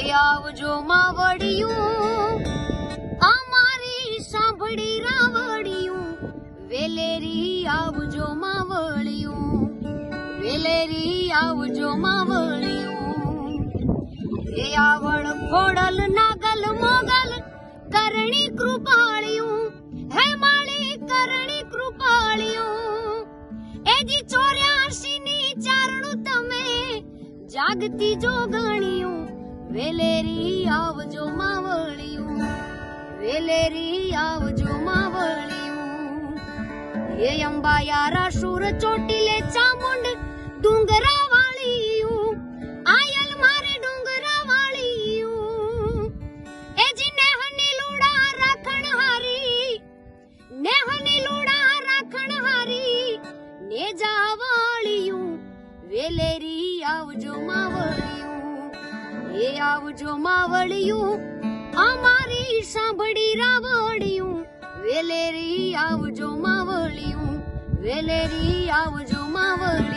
એ આવજો માવડિયું. અમારી સાંભળી રાવડિયું. વેલેરી આવજો માવળિયું વેલેરી આવજો માવળિયું એ આવડ ખોડલ નાગલ મોગલ કરણી કૃપાળિયું. હે માળી કરણી કૃપાળિયું. એજી ચોર્યાસી ની ચારણું તમે જાગતી જોગણિયું. વેલેરી આવજો માવળિયું, વેલેરી આવજો માવળિયું. એ અંબાયારા શુર ચોટીલે ચામુંડ ડુંગરા વાળિયું આયલ મારે ડુંગરા વાળિયું એ જી નેહની લુડા રાખણ હારી, નેહની લુડા રાખણ હારી ને જાવાળિયું વેલેરી આવજો માવળિયું. આવજો માવળિયું. અમારી સાંભળી રાવડિયું વેલેરી આવજો માવળિયું. વેલેરી આવજો માવળિયું.